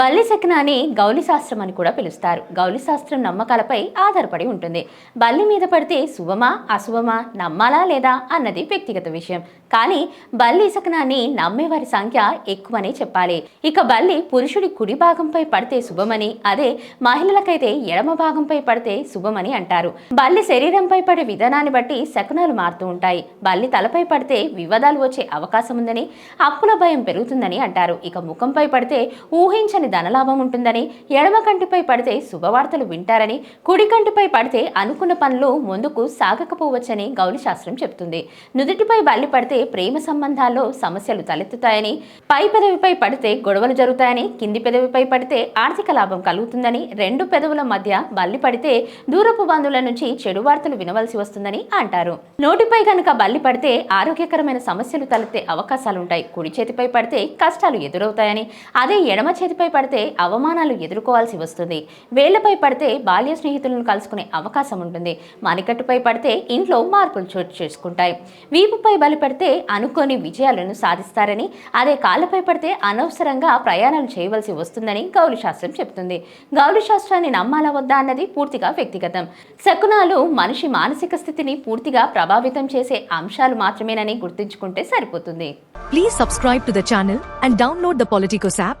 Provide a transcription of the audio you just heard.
బల్లి శకనాన్ని గౌలి శాస్త్రం అని కూడా పిలుస్తారు. గౌలి శాస్త్రం నమ్మకాలపై ఆధారపడి ఉంటుంది. బల్లి మీద పడితే శుభమా అశుభమా నమ్మాలా లేదా అన్నది వ్యక్తిగత విషయం. కానీ బల్లి శకనాన్ని నమ్మేవారి సంఖ్య ఎక్కువనే చెప్పాలి. ఇక బల్లి పురుషుడి కుడి భాగంపై పడితే శుభమని అదే మహిళలకైతే ఎడమ భాగంపై పడితే శుభమని అంటారు. బల్లి శరీరంపై పడే విధానాన్ని బట్టి శకునాలు మారుతూ ఉంటాయి. బల్లి తలపై పడితే వివాదాలు వచ్చే అవకాశం ఉందని అప్పుల భయం పెరుగుతుందని అంటారు. ఇక ముఖంపై పడితే ఊహించని ధనలాభం ఉంటుందని ఎడమ కంటిపై పడితే శుభవార్తలు వింటారని కుడి కంటిపై పడితే అనుకున్న పనులు ముందుకు సాగకపోవచ్చని గౌలి శాస్త్రం చెప్తుంది. నుదుటిపై బల్లి పడితే ప్రేమ సంబంధాల్లో సమస్యలు తలెత్తుతాయని పై పెదవిపై పడితే గొడవలు జరుగుతాయని కింది పెదవిపై పడితే ఆర్థిక లాభం కలుగుతుందని రెండు పెదవుల మధ్య బల్లి పడితే దూరపు బంధువుల నుంచి చెడు వార్తలు వినవలసి వస్తుందని అంటారు. నోటిపై కనుక బల్లి పడితే ఆరోగ్యకరమైన సమస్యలు తలెత్తే అవకాశాలుంటాయి. కుడి చేతిపై పడితే కష్టాలు ఎదురవుతాయని అదే ఎడమ చేతిపై పడితే అవమానాలు ఎదుర్కోవాల్సి వస్తుంది. వేళ్ళపై పడితే బాల్య స్నేహితులను కలుసుకునే అవకాశం ఉంటుంది. మణికట్టుపై పడితే ఇంట్లో మార్పులు చోటు చేసుకుంటాయి. వీపుపై బలిపడితే అనుకోని విజయాలను సాధిస్తారని అదే కాళ్ళపై పడితే అనవసరంగా ప్రయాణాలు చేయవలసి వస్తుందని గౌలి శాస్త్రం చెప్తుంది గౌలి శాస్త్రాన్ని నమ్మాలా వద్దా అన్నది పూర్తిగా వ్యక్తిగతం. శకునాలు మనిషి మానసిక స్థితిని పూర్తిగా ప్రభావితం చేసే అంశాలు మాత్రమేనని గుర్తుంచుకుంటే సరిపోతుంది. Please subscribe to the channel and download the Politicos app